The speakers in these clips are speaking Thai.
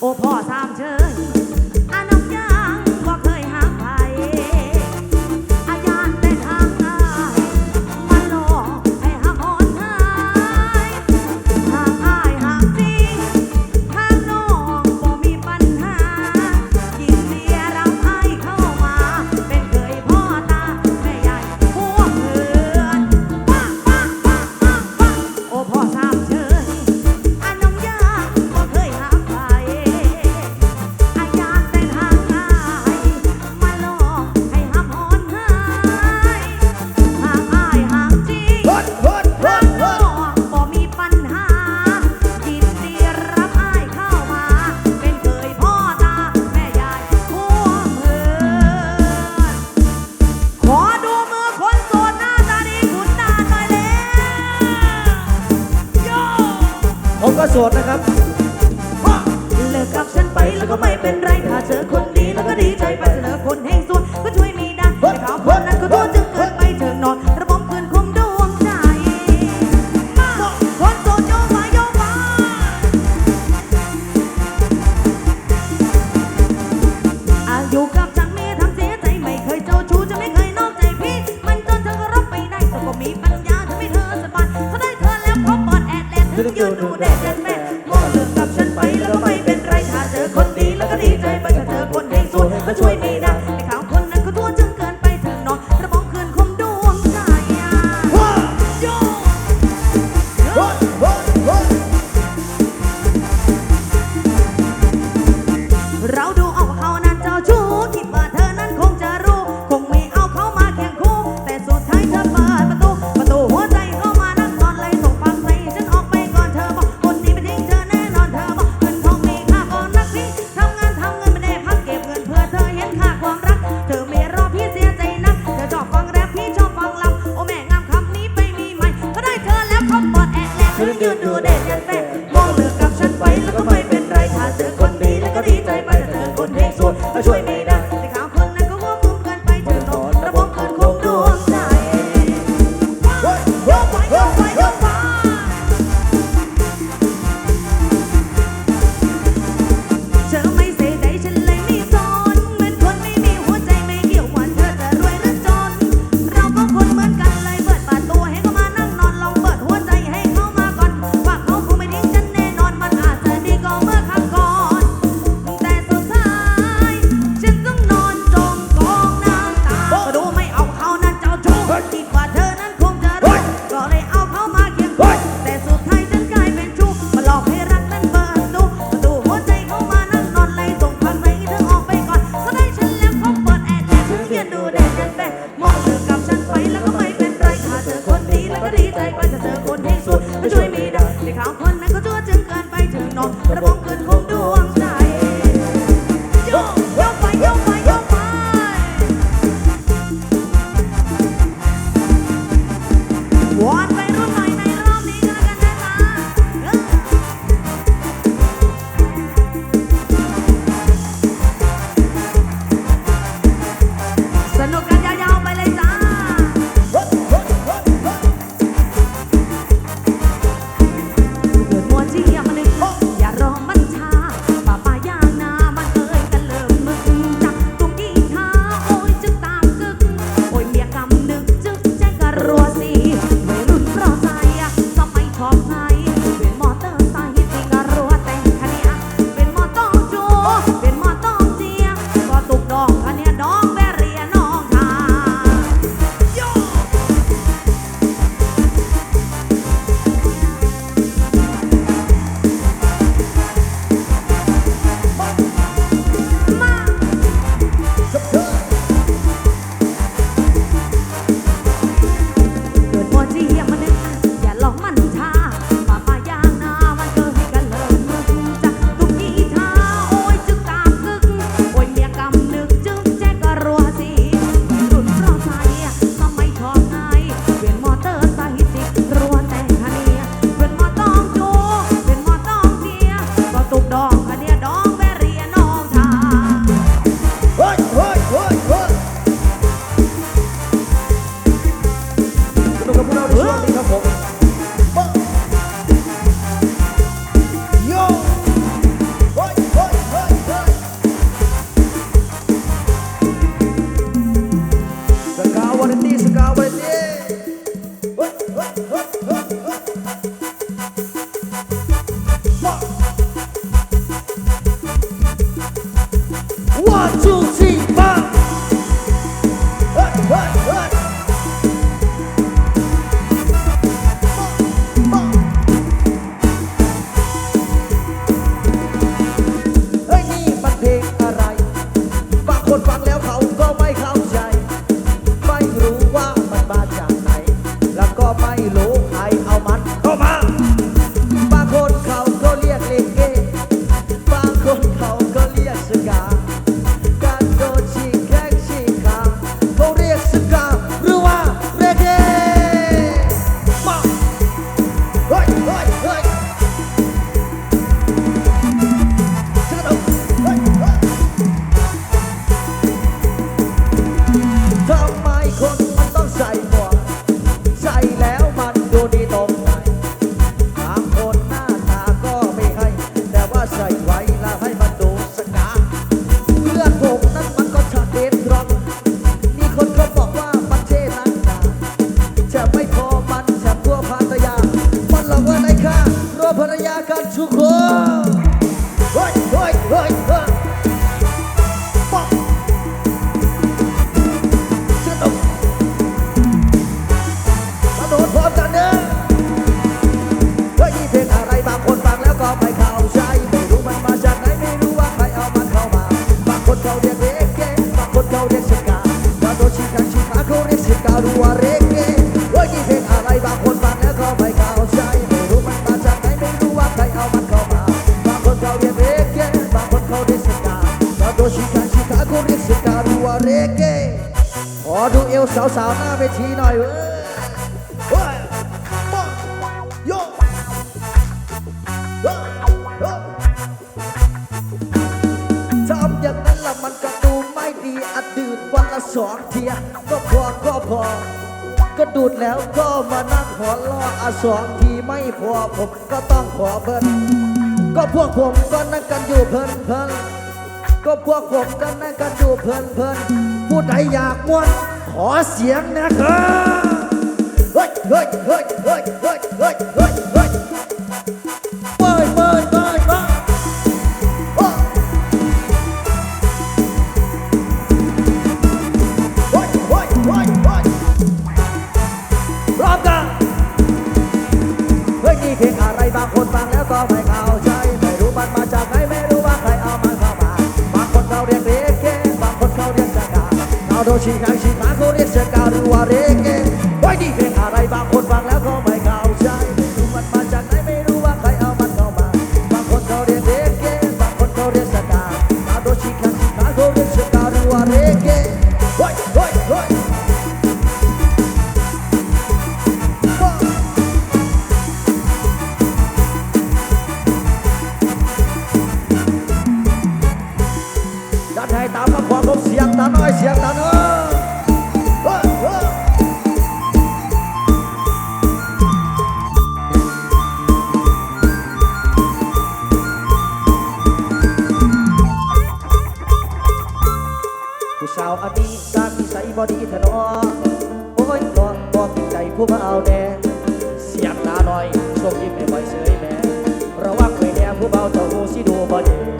โอ้พ่อสามเชย ดนะครับเลิกกับฉันไปแล้วก็ไม่เป็นไรถ้าเจอคนดีแล้วก็ดีใจไปเจอคนแห่งสวนก็ช่วยมีได้แต่เขาคนนั้นก็โทษจึงเกินไปเถิงนอนระบบเกินคงดวงใจคนโสดโยมาโยมาอายุกับฉันไม่ทำเสียใจไม่เคยเจ้าชู้จะไม่เคยนอกใจพี่ มันจนเธอก็รับไปได้แต่ก็มีปัญญาทำให้เธอสบายเขาได้เธอแล้วพบปอดแอดแลนถึงยืนดูเดดเด่น Tập chân bay là bay bay องเทียก็พอก็พอ ก็ดูดแล้วก็มานั่งหัวล้ออะสองทีไม่พอผมก็ต้องขอเพิ่นก็พวกผมก็นั่งกันอยู่เพลินเพลินก็พวกผมก็นั่งกันอยู่เพลินเพลินผู้ใดอยากม้วนขอเสียงนะครับเฮ้ยเฮ้ยเฮ้ยเฮ้ยเฮ้ยเฮ้ยาวอันนี้จากนิสัยบอดีถนอมโอ้ยลองบอกใจผู้มาเอาแน่เสียงตาหน่อยโชคยิ้มไม่ไหวเฉยแม่ระวังไว้แน่ผู้เบาเจ้าหูสิดูบอดี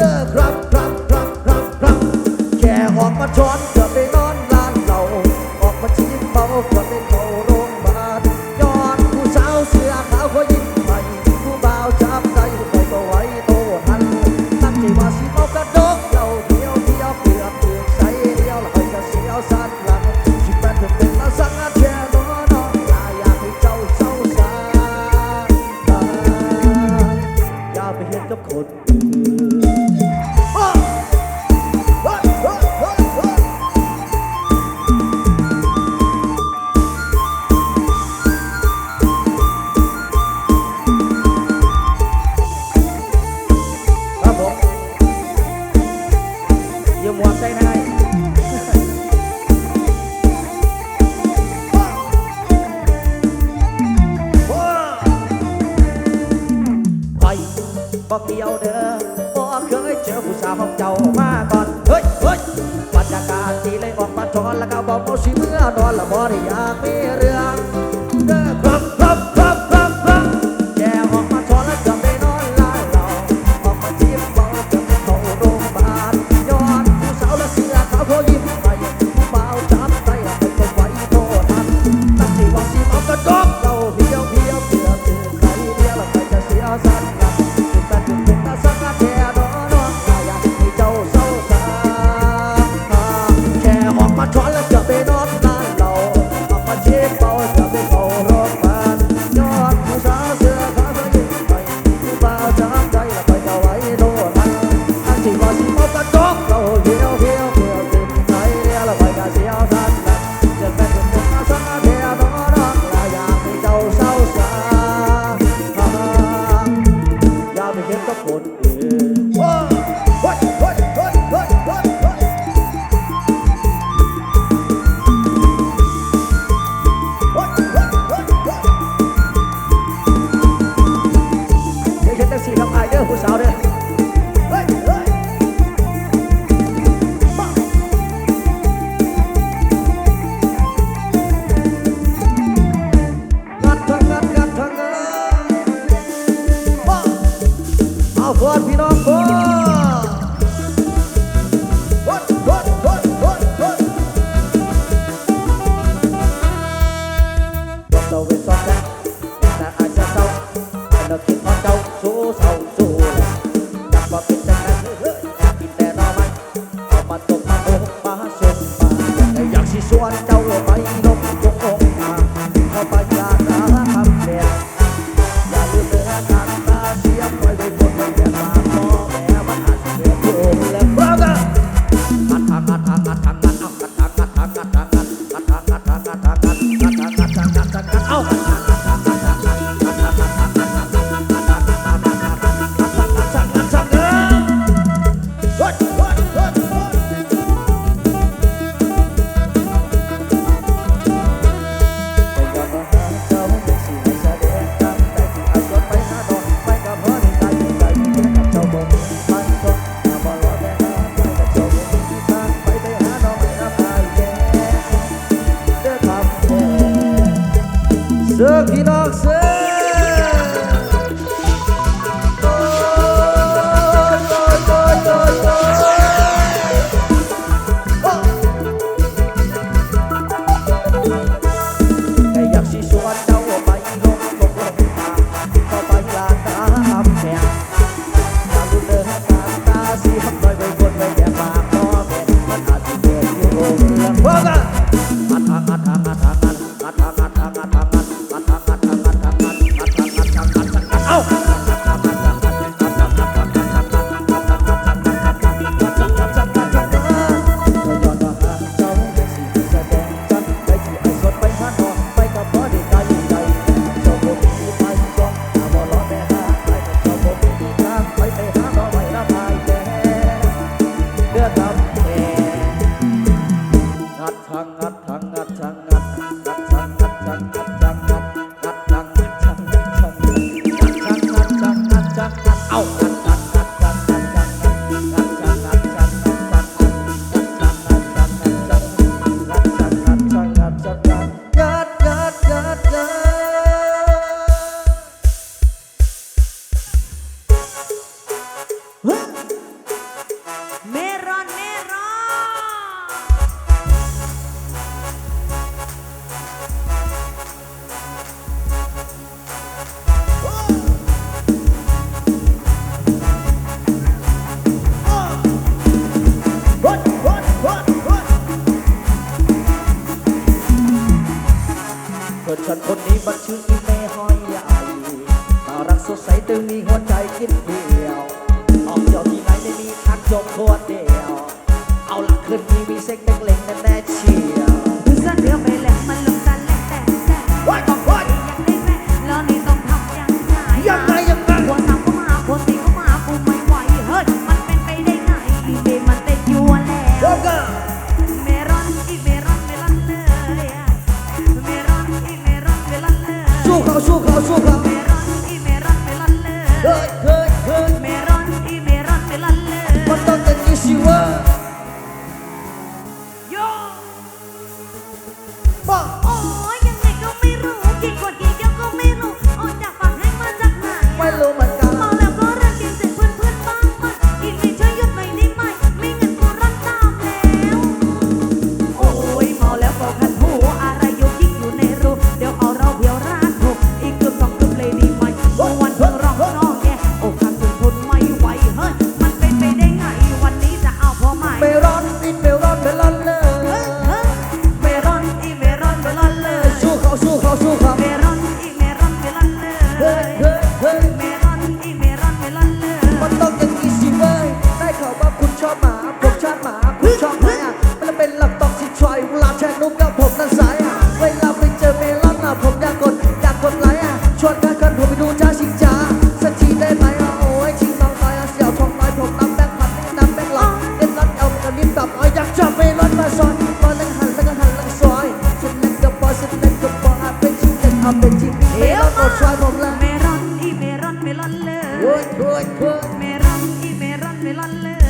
เด้อครับ Sou เกิดฉันคน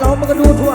เรามันก็ดูทั่ว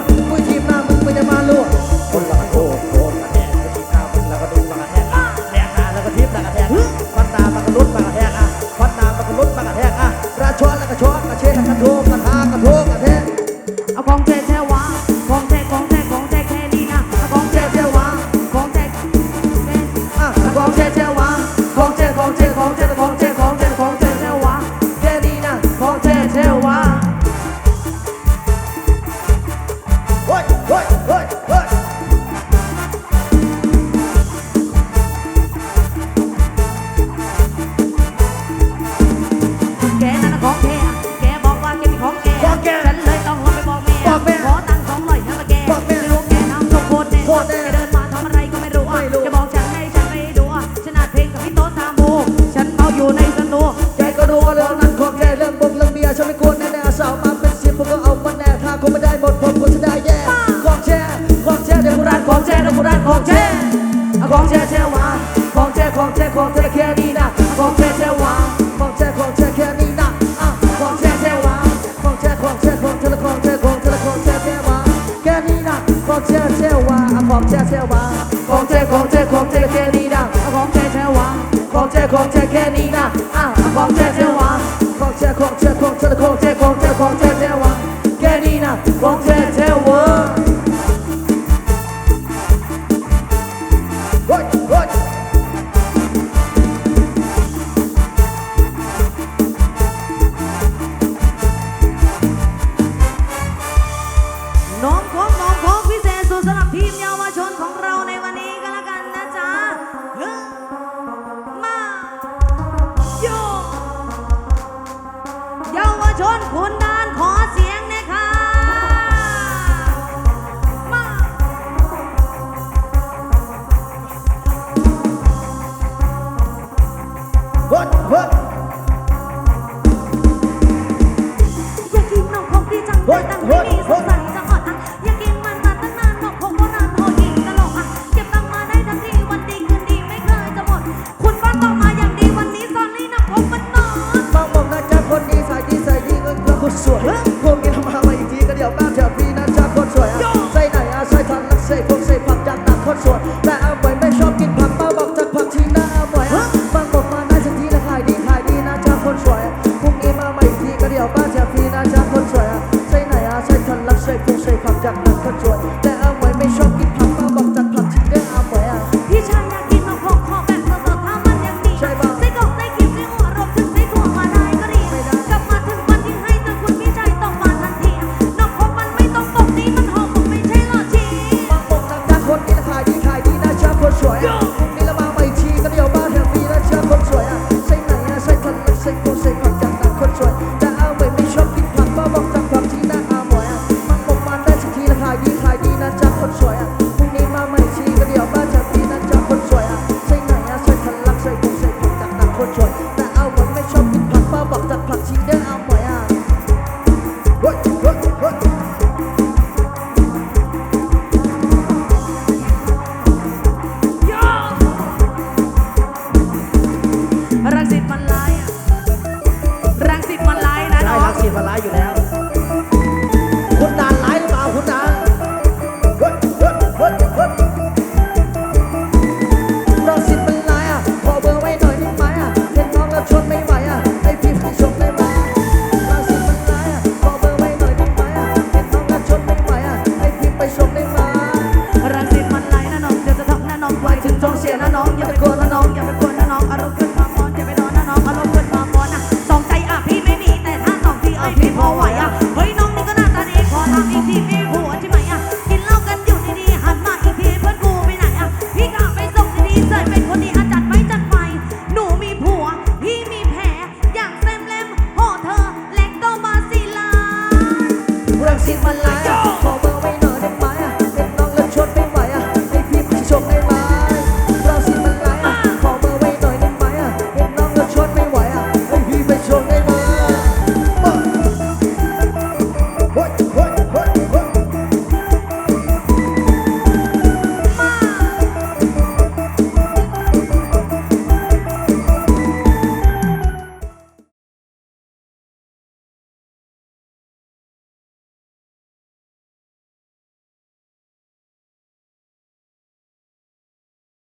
อยู่แล้ว